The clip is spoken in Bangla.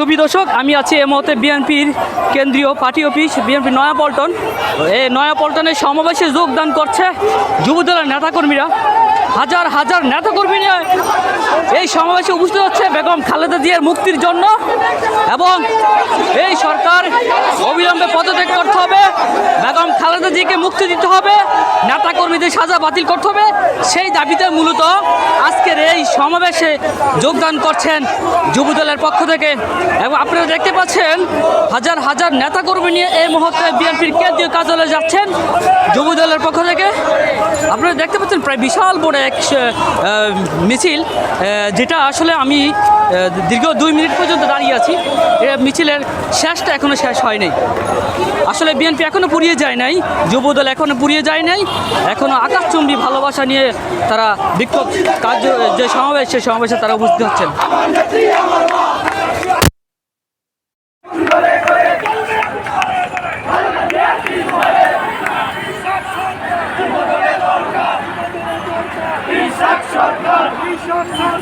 সুবি দর্শক, আমি আছি এই মুহূর্তে বিএনপির কেন্দ্রীয় পার্টি অফিস বিএনপি নয়াপল্টন। এই নয়াপল্টনে সমাবেশে যোগদান করছে যুবদলের নেতাকর্মীরা। হাজার হাজার নেতাকর্মী নিয়ে এই সমাবেশে উপস্থিত হচ্ছে বেগম খালেদা জিয়ার মুক্তির জন্য এবং এই সরকার অবিলম্বে পদত্যাগ করতে হবে। বেগম খালেদা জিকে মুক্তি দিতে হবে। নেতাকর্মীদের সাজা বাতিল করতে হবে। সেই দাবিতে মূলত আজকের এই সমাবেশে যোগদান করছেন যুবদলের পক্ষ থেকে। এবং আপনারা দেখতে পাচ্ছেন, হাজার হাজার নেতাকর্মী নিয়ে এই মুহূর্তে বিএনপির কেন্দ্রীয় কার্যালয়ে যাচ্ছেন যুবদলের পক্ষ থেকে। আপনারা দেখতে পাচ্ছেন, প্রায় বিশাল বড় এক মিছিল যেটা আসলে আমি দীর্ঘ দুই মিনিট পর্যন্ত দাঁড়িয়ে আছি। মিছিলের শেষটা এখনও শেষ হয়নি আসলে বিএনপি এখনও পুড়িয়ে যায় নাই, যুবদল এখনও পুড়িয়ে যায় নাই। এখনও আকাশচুম্বী ভালোবাসা নিয়ে তারা বিক্ষোভ কার্য, যে সমাবেশ সেই সমাবেশে তারা উপস্থিত হচ্ছেন। সরকার সরকার